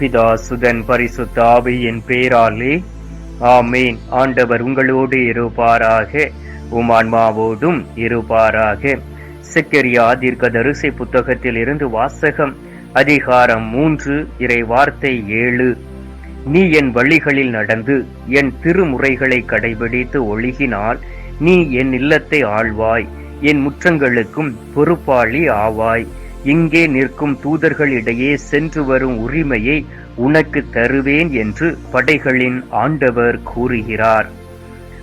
பிதா சுதன் பரிசுத்த ஆவியின் பேராலே. ஆமேன். ஆண்டவர் உங்களோடு இருப்பாராக. உமான்மாவோடும் இருப்பாராக. செக்கரியா தீர்க்க தரிசை புத்தகத்தில் இருந்து வாசகம் அதிகாரம் மூன்று இறை வார்த்தை ஏழு. நீ என் வழிகளில் நடந்து என் திருமுறைகளை கடைபிடித்து ஒழுகினால் நீ என் இல்லத்தை ஆழ்வாய் என் முற்றங்களுக்கும் பொறுப்பாளி ஆவாய். இங்கே நிற்கும் தூதர்களிடையே சென்று வரும் உரிமையை உனக்கு தருவேன் என்று படைகளின் ஆண்டவர் கூறுகிறார்.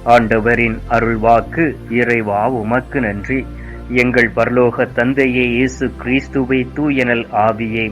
ஆண்டவரின் அருள்வாக்கு இறைவா உமக்கு நன்றி. எங்கள் பரலோக தந்தையே இயேசு கிறிஸ்துவை தூயனல் ஆவியே.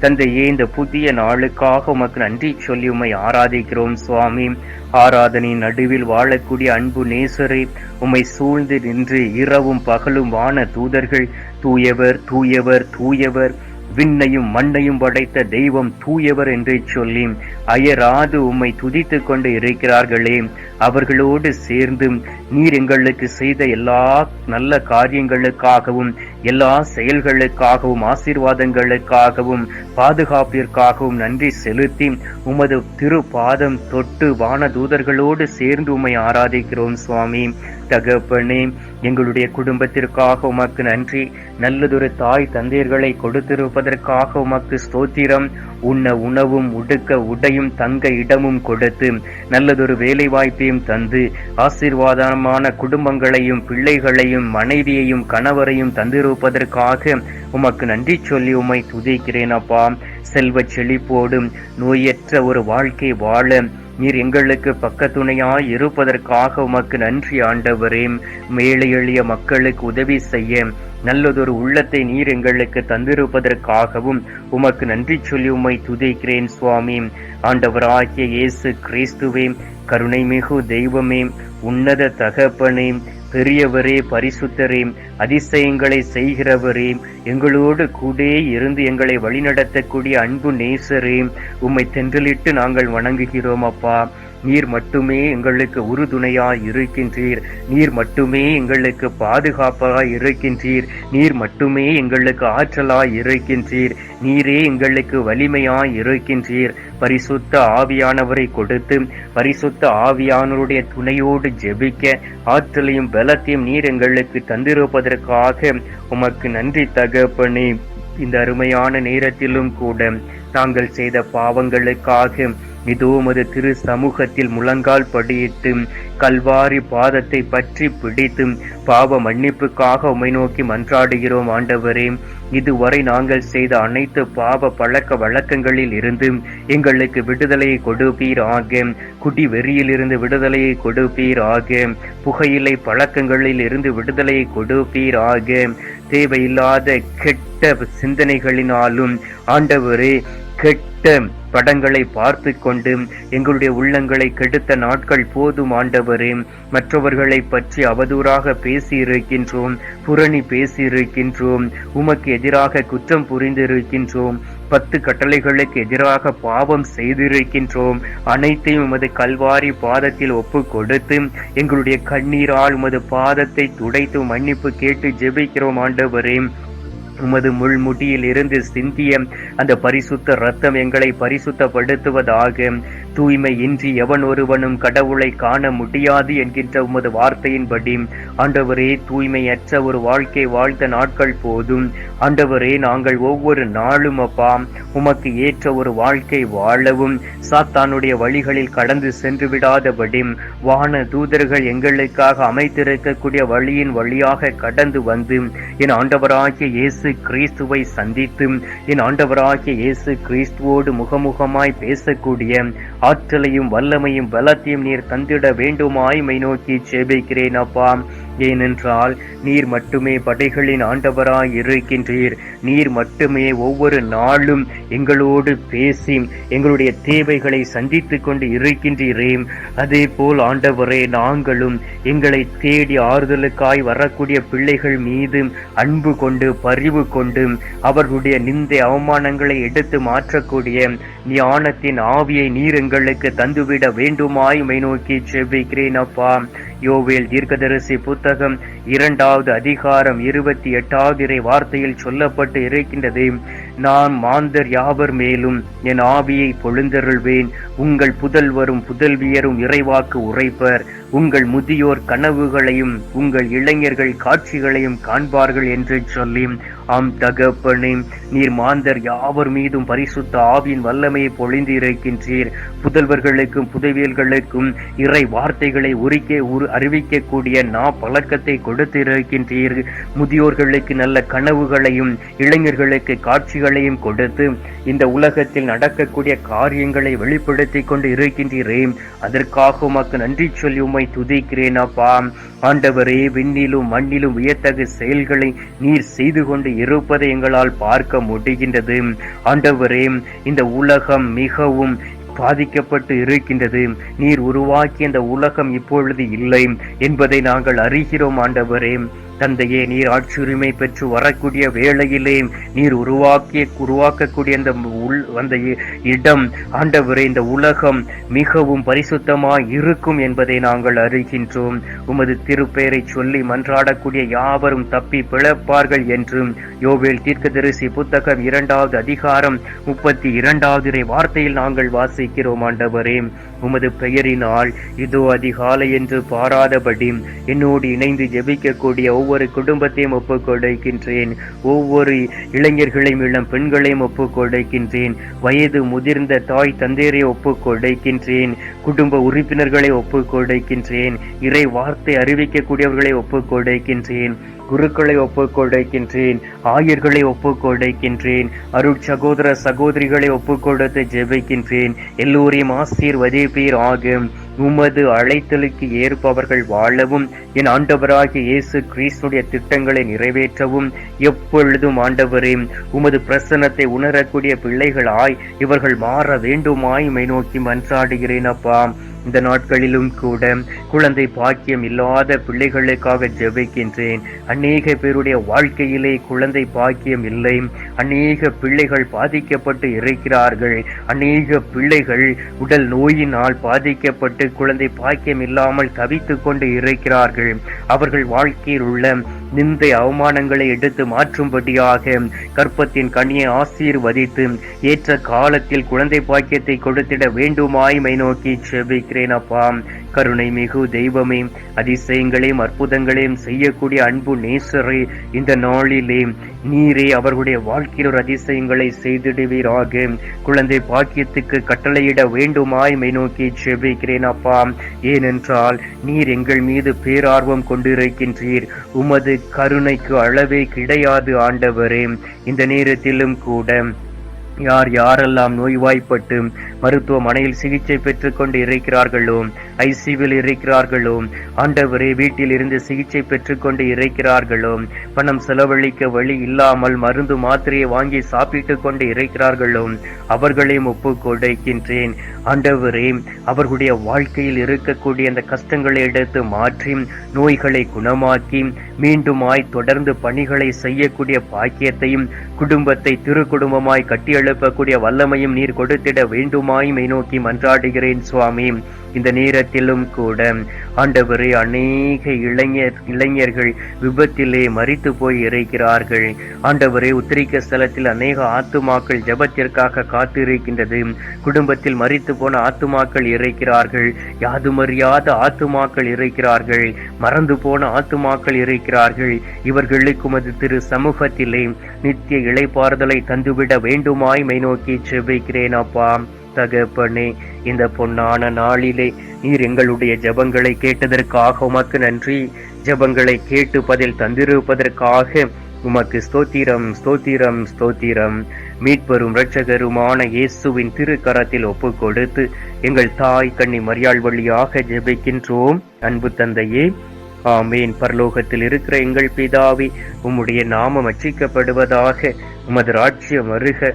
தந்தையே இந்த புதிய நாளுக்காக உமக்கு நன்றி சொல்லி உம்மை ஆராதிக்கிறோம் சுவாமி? ஆராதனையின் நடுவில் வாழக்கூடிய அன்பு நேசரே உம்மை சூழ்ந்து நின்று இரவும் பகலும் வான தூதர்கள் தூயவர் தூயவர் தூயவர் விண்ணையும் மண்ணையும் படைத்த தெய்வம் தூயவர் என்று சொல்லி அயராது உம்மை துதித்து கொண்டு இருக்கிறார்களே. அவர்களோடு சேர்ந்து நீர் எங்களுக்கு செய்த எல்லா நல்ல காரியங்களுக்காகவும் எல்லா செயல்களுக்காகவும் ஆசீர்வாதங்களுக்காகவும் பாதுகாப்பிற்காகவும் நன்றி செலுத்தி உமது திரு பாதம் தொட்டு வான தூதர்களோடு சேர்ந்து உமை ஆராதிக்கிறோம் சுவாமி. தகப்பனே எங்களுடைய குடும்பத்திற்காக உமக்கு நன்றி. நல்லதொரு தாய் தந்தையர்களை கொடுத்திருப்பதற்காக உமக்கு ஸ்தோத்திரம். உண்ண உணவும் உடுக்க உடையும் தங்க இடமும் கொடுத்து நல்லதொரு வேலை வாய்ப்பையும் தந்து ஆசீர்வாதமான குடும்பங்களையும் பிள்ளைகளையும் மனைவியையும் கணவரையும் தந்திருப்பதற்காக உமக்கு நன்றி சொல்லி உம்மை துதிக்கிறேன் அப்பா. செல்வ செழிப்போடும் நோயற்ற ஒரு வாழ்க்கை வாழ நீர் எங்களுக்கு பக்கத்துணையாய் இருப்பதற்காக உமக்கு நன்றி ஆண்டவரே. மேலே எளிய மக்களுக்கு உதவி செய்ய நல்லதொரு உள்ளத்தை நீர் எங்களுக்கு தந்திருப்பதற்காகவும் உமக்கு நன்றி சொல்லி உம்மை துதிக்கிறேன் சுவாமி. ஆண்டவராகிய இயேசு கிறிஸ்துவே கருணை மிகு தெய்வமே உன்னத தகப்பனே பெரியவரே பரிசுத்தரே அதிசயங்களை செய்கிறவரே எங்களோடு கூட இருந்து எங்களை வழிநடத்தக்கூடிய அன்பு நேசரே உம்மை தென்றலிட்டு நாங்கள் வணங்குகிறோம் அப்பா. நீர் மட்டுமே எங்களுக்கு உறுதுணையாய் இருக்கின்றீர். நீர் மட்டுமே எங்களுக்கு பாதுகாப்பாய் இருக்கின்றீர். நீர் மட்டுமே எங்களுக்கு ஆற்றலாய் இருக்கின்றீர். நீரே எங்களுக்கு வலிமையாய் இருக்கின்றீர். பரிசுத்த ஆவியானவரை கொடுத்து பரிசுத்த ஆவியானவருடைய துணையோடு ஜெபிக்க ஆற்றலையும் பலத்தையும் நீர் எங்களுக்கு தந்திருப்பதற்காக உமக்கு நன்றி தகப்பனே. இந்த அருமையான நேரத்திலும் கூட நாங்கள் செய்த பாவங்களுக்காக இதோ உமது திரு சமூகத்தில் முழங்கால் படியிட்டு கல்வாரி பாதத்தை பற்றி பிடித்து பாவ மன்னிப்புக்காக உமை நோக்கி மன்றாடுகிறோம் ஆண்டவரே. இதுவரை நாங்கள் செய்த அனைத்து பாவ பழக்க வழக்கங்களில் இருந்து எங்களுக்கு விடுதலையை கொடுப்பீராக. குடி வெறியிலிருந்து விடுதலையை கொடுப்பீராக. புகையிலை பழக்கங்களில் இருந்து விடுதலையை கொடுப்பீராக. தேவையில்லாத கெட்ட சிந்தனைகளினாலும் ஆண்டவரே கெட்ட படங்களை பார்த்து கொண்டு எங்களுடைய உள்ளங்களை கெடுத்த நாட்கள் போதும் ஆண்டவரே. மற்றவர்களை பற்றி அவதூறாக பேசியிருக்கின்றோம் புரணி பேசியிருக்கின்றோம் உமக்கு எதிராக குற்றம் புரிந்திருக்கின்றோம் பத்து கட்டளைகளுக்கு எதிராக பாவம் செய்திருக்கின்றோம். அனைத்தையும் உமது கல்வாரி பாதத்தில் ஒப்பு கொடுத்து எங்களுடைய கண்ணீரால் உமது பாதத்தை துடைத்து மன்னிப்பு கேட்டு ஜெபிக்கிறோம் ஆண்டவரே. உமது முள்முட்டியில் இருந்து சிந்திய அந்த பரிசுத்த ரத்தம் எங்களை பரிசுத்தப்படுத்துவதாக தூய்மை இன்றி எவன் ஒருவனும் கடவுளை காண முடியாது என்கின்ற உமது வார்த்தையின்படி. ஆண்டவரே தூய்மையற்ற ஒரு வாழ்க்கை வாழ்ந்த நாட்கள் போதும். ஆண்டவரே நாங்கள் ஒவ்வொரு நாளும் அப்பா உமக்கு ஏற்ற ஒரு வாழ்க்கை வாழவும். சாத்தானுடைய வழிகளில் கடந்து சென்று விடாதபடி வான தூதர்கள் எங்களுக்காக அமைத்திருக்கக்கூடிய வழியின் வழியாக கடந்து வந்து என் ஆண்டவராகிய இயேசு கிறிஸ்துவை சந்தித்து என் ஆண்டவராகிய இயேசு கிறிஸ்துவோடு முகமுகமாய் பேசக்கூடிய ஆற்றலையும் வல்லமையும் பலத்தையும் நீர் தந்திட வேண்டுமாய் மை நோக்கி சேபிக்கிறேன் அப்பா. ஏனென்றால் நீர் மட்டுமே படைகளின் ஆண்டவராய் இருக்கின்றீர். நீர் மட்டுமே ஒவ்வொரு நாளும் எங்களோடு பேசி எங்களுடைய தேவைகளை சந்தித்து கொண்டு இருக்கின்றீரே. அதே போல் ஆண்டவரே நாங்களும் எங்களை தேடி ஆறுதலுக்காய் வரக்கூடிய பிள்ளைகள் மீது அன்பு கொண்டு பரிவு கொண்டு அவர்களுடைய நிந்தை அவமானங்களை எடுத்து மாற்றக்கூடிய ஞானத்தின் ஆவியை நீர் எங்களுக்கு தந்துவிட வேண்டுமாய் மை நோக்கி செவ்விக்கிறேன் அப்பா. யோவேல் தீர்க்கதரிசி புத்தகம் இரண்டாவது அதிகாரம் இருபத்தி எட்டாவது இறை வார்த்தையில் சொல்லப்பட்டு இருக்கின்றது. நான் மாந்தர் யாவர் மேலும் என் ஆவியை பொழுந்தருள்வேன். உங்கள் புதல்வரும் புதல்வியரும் இறைவாக்கு உரைப்பர். உங்கள் முதியோர் கனவுகளையும் உங்கள் இளைஞர்கள் காட்சிகளையும் காண்பார்கள் என்று சொல்லி ஆம் தகப்பனே நீர் மாந்தர் யாவர் மீதும் பரிசுத்த ஆவியின் வல்லமையை பொழிந்து இருக்கின்றீர் புதல்வர்களுக்கும் புதவியல்களுக்கும் இறை வார்த்தைகளை உரிக்க உரு அறிவிக்கக்கூடிய நா பழக்கத்தை கொடுத்து இருக்கின்றீர் முதியோர்களுக்கு நல்ல கனவுகளையும் இளைஞர்களுக்கு காட்சிகளையும் கொடுத்து இந்த உலகத்தில் நடக்கக்கூடிய காரியங்களை வெளிப்படுத்தி கொண்டு இருக்கின்றீரே அதற்காக உமக்கு நன்றி சொல்லி உம்மை துதிக்கிறேன் அப்பா. ஆண்டவரே விண்ணிலும் மண்ணிலும் வியத்தகு செயல்களை நீர் செய்து கொண்டு இருப்பதை எங்களால் பார்க்க முடிகின்றது. ஆண்டவரே இந்த உலகம் மிகவும் பாதிக்கப்பட்டு இருக்கின்றது. நீர் உருவாக்கிய இந்த உலகம் இப்பொழுது இல்லை என்பதை நாங்கள் அறிகிறோம் ஆண்டவரே. தந்தையே நீர் ஆட்சியுரிமை பெற்று வரக்கூடிய வேளையிலே நீர் உருவாக்கிய உருவாக்கக்கூடிய அந்த உள் அந்த இ- இடம் ஆண்டவரே இந்த உலகம் மிகவும் பரிசுத்தமாய் இருக்கும் என்பதை நாங்கள் அறிகின்றோம். உமது திருப்பெயரை சொல்லி மன்றாடக்கூடிய யாவரும் தப்பி பிழப்பார்கள் என்றும் யோவேல் தீர்க்கதரிசி புத்தகம் இரண்டாவது அதிகாரம் முப்பத்தி இரண்டாவது வார்த்தையில் நாங்கள் வாசிக்கிறோம் ஆண்டவரே. உமது பெயரினால் இதோ அதிகாலை என்று பாராதபடி என்னோடு இணைந்து ஜெபிக்கக்கூடிய ஒவ்வொரு குடும்பத்தையும் ஒப்புக்கொடுக்கின்றேன். ஒவ்வொரு இளைஞர்களையும் இளம் பெண்களையும் ஒப்புக்கொடுக்கின்றேன். வயது முதிர்ந்த தாய் தந்தையரை ஒப்புக்கொடுக்கின்றேன். குடும்ப உறுப்பினர்களை ஒப்புக்கொடுக்கின்றேன். இறை வார்த்தை அறிவிக்கக்கூடியவர்களை ஒப்புக்கொடுக்கின்றேன். குருக்களை ஒப்புக்கொடுக்கின்றேன் ஆயர்களை ஒப்புக் கொடுக்கின்றேன் அருட் சகோதர சகோதரிகளை ஒப்புக்கொடுத்து ஜெபிக்கின்றேன். எல்லோரையும் ஆசீர்வதிப்பீர் ஆகும் உமது அழைத்தலுக்கு ஏற்பவர்கள் வாழவும் என் ஆண்டவராகிய இயேசு கிறிஸ்துடைய திட்டங்களை நிறைவேற்றவும். எப்பொழுதும் ஆண்டவரே உமது பிரசன்னத்தை உணரக்கூடிய பிள்ளைகளாய் இவர்கள் மாற வேண்டுமாய் மை நோக்கி மன்றாடுகிறேன் அப்பா. இந்த நாட்களிலும் கூட குழந்தை பாக்கியம் இல்லாத பிள்ளைகளுக்காக ஜெபிக்கின்றேன். அநேக பேருடைய வாழ்க்கையிலே குழந்தை பாக்கியம் இல்லை. அநேக பிள்ளைகள் பாதிக்கப்பட்டு இருக்கிறார்கள். அநேக பிள்ளைகள் உடல் நோயினால் பாதிக்கப்பட்டு குழந்தை பாக்கியம் இல்லாமல் தவித்து கொண்டு இருக்கிறார்கள். அவர்கள் வாழ்க்கையில் உள்ள நிந்தை அவமானங்களை எடுத்து மாற்றும்படியாக கற்பத்தின் கனியை ஆசீர்வதித்து ஏற்ற காலத்தில் குழந்தை பாக்கியத்தை கொடுத்திட வேண்டுமாய் மை நோக்கி செபிக்கிறேன் அப்பா. கருணை மிகு தெய்வமே அதிசயங்களையும் அற்புதங்களையும் செய்யக்கூடிய அன்பு நேசரே இந்த நாளிலே நீரே அவர்களுடைய வாழ்க்கையில் ஒரு அதிசயங்களை செய்திடுவீராக. குழந்தை பாக்கியத்துக்கு கட்டளையிட வேண்டுமாய் மை நோக்கி செபிக்கிறேன் அப்பா. ஏனென்றால் நீர் எங்கள் மீது பேரார்வம் கொண்டிருக்கின்றீர். உமது கருணைக்கு அளவே கிடையாது ஆண்டவரே. இந்த நேரத்திலும் கூட யார் யாரெல்லாம் நோய்வாய்ப்பட்டு மருத்துவமனையில் சிகிச்சை பெற்றுக் கொண்டு இருக்கிறார்களோ ஐசியூவில் இருக்கிறார்களோ ஆண்டவரே வீட்டில் இருந்து சிகிச்சை பெற்றுக் கொண்டு இருக்கிறார்களோ பணம் செலவழிக்க வழி இல்லாமல் மருந்து மாத்திரையை வாங்கி சாப்பிட்டு கொண்டு இருக்கிறார்களோ அவர்களையும் ஒப்பு கொடுக்கின்றேன். ஆண்டவரே அவர்களுடைய வாழ்க்கையில் இருக்கக்கூடிய அந்த கஷ்டங்களை எடுத்து மாற்றி நோய்களை குணமாக்கி மீண்டுமாய் தொடர்ந்து பணிகளை செய்யக்கூடிய பாக்கியத்தையும் குடும்பத்தை திரு குடும்பமாய் எழுப்பக்கூடிய வல்லமையும் நீர் கொடுத்திட வேண்டுமாய் மெய் நோக்கி மன்றாடுகிறேன் சுவாமி. இந்த நேரத்திலும் கூட ஆண்டவரே அநேக இளைஞர் இளைஞர்கள் விபத்திலே மறித்து போய் இருக்கிறார்கள் ஆண்டவரே உத்திரிக்க ஸ்தலத்தில் அநேக ஆத்துமாக்கள் ஜபத்திற்காக காத்திருக்கின்றது. குடும்பத்தில் மறித்து போன ஆத்துமாக்கள் இருக்கிறார்கள் யாதுமறியாத ஆத்துமாக்கள் இருக்கிறார்கள் மறந்து போன ஆத்துமாக்கள் இருக்கிறார்கள் இவர்களுக்கு உமது திரு சமூகத்திலே நித்திய இளைப்பாறுதலை தந்துவிட வேண்டுமா மை நோக்கி செபிக்கிறேன் அப்பா. தகப்பனே இந்த பொன்னான நாளிலே நீர் எங்களுடைய ஜெபங்களை கேட்டதற்காக உமக்கு நன்றி. ஜெபங்களை கேட்டு பதில் தந்திருப்பதற்காக உமக்கு ஸ்தோத்திரம் ஸ்தோத்திரம் ஸ்தோத்திரம். மீட்பெரும் இரட்சகருமான இயேசுவின் திருக்கரத்தில் ஒப்புக் கொடுத்து எங்கள் தாய் கண்ணி மரியாள் வழியாக ஜெபிக்கின்றோம். அன்பு தந்தையே ஆமேன். பரலோகத்தில் இருக்கிற எங்கள் பிதாவி உம்முடைய நாமம் அச்சிக்கப்படுவதாக உமது ராஜ்யம் வருக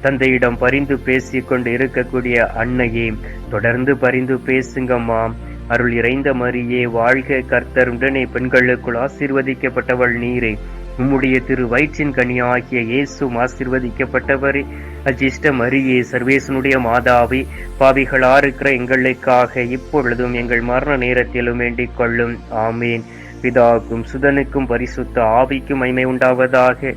தந்தையிடம் பரிந்து பேசி கொண்டு இருக்கக்கூடிய அன்னையே தொடர்ந்து பரிந்து பேசுங்கம்மா. அருள் இறைந்த மரியே வாழ்க கர்த்தருடனே பெண்களுக்குள் ஆசீர்வதிக்கப்பட்டவள் நீரே. உம்முடைய திரு வயிற்றின் கனியாகிய இயேசும் ஆசீர்வதிக்கப்பட்டவரே. அஜிஷ்ட மரியே சர்வேசனுடைய மாதாவி பாவிகளா இருக்கிற எங்களுக்காக இப்பொழுதும் எங்கள் மரண நேரத்திலும் வேண்டிக் கொள்ளும். ஆமேன். பிதாக்கும் சுதனுக்கும் பரிசுத்த ஆவிக்கும் மைமை உண்டாவதாக.